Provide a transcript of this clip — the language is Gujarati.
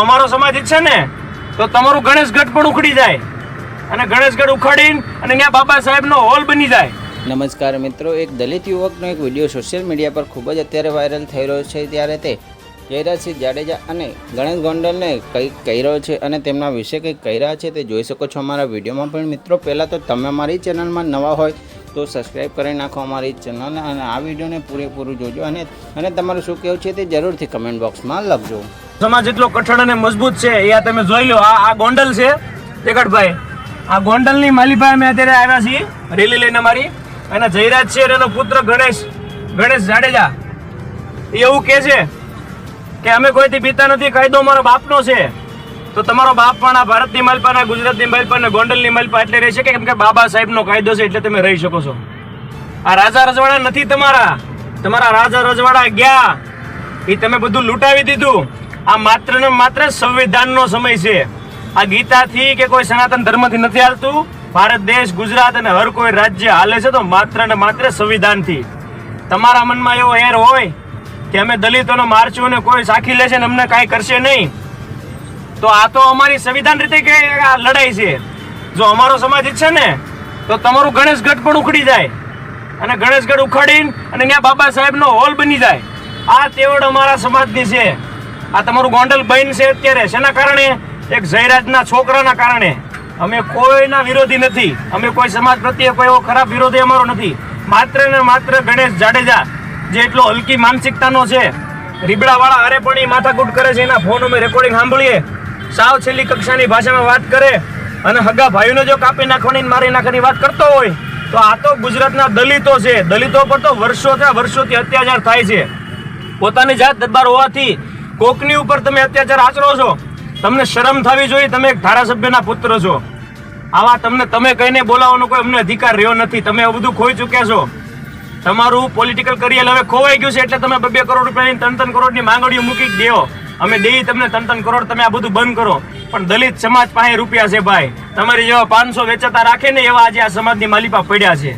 અમારો સમાજ ઈચ્છે ને, તો તમારું ગણેશગઢ પણ ઉખડી જાય. અને ગણેશગઢ ઉખાડીને અને ત્યાં બાબા સાહેબનો હોલ બની જાય. નમસ્કાર મિત્રો, એક દલિત યુવકનો એક વીડિયો સોશિયલ મીડિયા પર ખૂબ જ અત્યારે વાયરલ થઈ રહ્યો છે ત્યારે તે જયરાજસિંહ જાડેજા અને ગણેશ ગોંડલને કંઈક કહી રહ્યો છે અને તેમના વિશે કંઈક કહી રહ્યા છે તે જોઈ શકો છો અમારા વિડીયોમાં. પણ મિત્રો, પહેલાં તો તમે અમારી ચેનલમાં નવા હોય તો સબસ્ક્રાઈબ કરી નાખો અમારી ચેનલને અને આ વિડીયોને પૂરેપૂરું જોજો અને અને તમારું શું કહેવું છે તે જરૂરથી કમેન્ટ બોક્સમાં લખજો. સમાજ એટલો કઠણ અને મજબૂત છે, એ આ તમે જોઈ લો, આ આ ગોંડલ છે. દેકડભાઈ આ ગોંડલની માલીભાઈ અમે અત્યારે આવ્યા છીએ, રેલી લઈને મારી એના જયરાજ છે એનો પુત્ર ગણેશ ગણેશ જાડેજા. એ એવું કહે છે કે અમે કોઈથી પીતા નથી, કાયદો મારો બાપનો છે. તો તમારો બાપ પણ આ ભારતની માલપા અને ગુજરાતની માલપા અને ગોંડલની માલપા એટલે રહેશે કે કેમ કે બાબા સાહેબનો કાયદો છે એટલે તમે રહી શકો છો. આ રાજા રજવાડા નથી તમારા. તમારા રાજા રજવાડા ગયા. એ તમે બધું લૂંટાવી દીધું. આ માત્ર ને માત્ર સંવિધાનનો સમય છે. આ ગીતાથી કે કોઈ સનાતન ધર્મથી નથી હાલતું, ભારત દેશ, ગુજરાત અને હર કોઈ રાજ્ય હાલે છે તો માત્ર ને માત્ર સંવિધાનથી. તમારા મનમાં એવો એર હોય કે અમે દલિતોને મારશું ને કોઈ સાખી લેશે ને અમને કાંઈ કરશે નહીં. તો આ તો અમારી સંવિધાન રીતે કે આ લડાઈ છે. જો અમારો સમાજ ઈચ્છે ને, તો તમારું ગણેશગઢ પણ ઉખડી જાય. અને ગણેશગઢ ઉખાડીને અને ત્યાં બાબા સાહેબનો હોલ બની જાય. આ તેવડ અમારા સમાજની છે. આ તમારું ગોંડલ બહેન છે અત્યારે. શેના કારણે? એક જયરાજના છોકરાના કારણે. અમે કોઈના વિરોધી નથી. અમે કોઈ સમાજ પ્રત્યે કોઈ એવો ખરાબ વિરોધી અમારો નથી. માત્ર ને માત્ર ગણેશ જાડેજા, જે એટલો હલકી માનસિકતાનો છે, રીબડાવાળા અરે પણ એ માથાકૂટ કરે છે. એના ફોન અમે રેકોર્ડિંગ સાંભળીએ. સાવ છેલ્લી કક્ષાની ભાષામાં વાત કરે અને હગા ભાઈઓને જો કાપી નાખવાની મારી નાખવાની વાત કરતો હોય, તો આ તો ગુજરાતના દલિતો છે. દલિતો પર તો વર્ષોથી વર્ષોથી અત્યાચાર થાય છે. પોતાની જાત દરબાર હોવાથી કોકની ઉપર તમે અત્યાચાર આચરો છો? તમને શરમ થવી જોઈએ, તમે એક ધારાસભ્યના પુત્ર છો. આવા તમને, તમે કહીને બોલાવવાનો કોઈ અમને અધિકાર રહ્યો નથી. તમે આ બધું ખોઈ ચૂક્યા છો. તમારું પોલિટિકલ કરિયર હવે ખોવાઈ ગયું છે, એટલે તમે બે કરોડ રૂપિયાની ત્રણ ત્રણ કરોડની માંગણીઓ મૂકી દેવો અમે દેઈ તમને ત્રણ ત્રણ કરોડ, તમે આ બધું બંધ કરો. પણ દલિત સમાજ પાસે રૂપિયા છે ભાઈ. તમારી જેવા પાંચસો વેચાતા રાખે ને એવા આજે આ સમાજની માલિપા પડ્યા છે.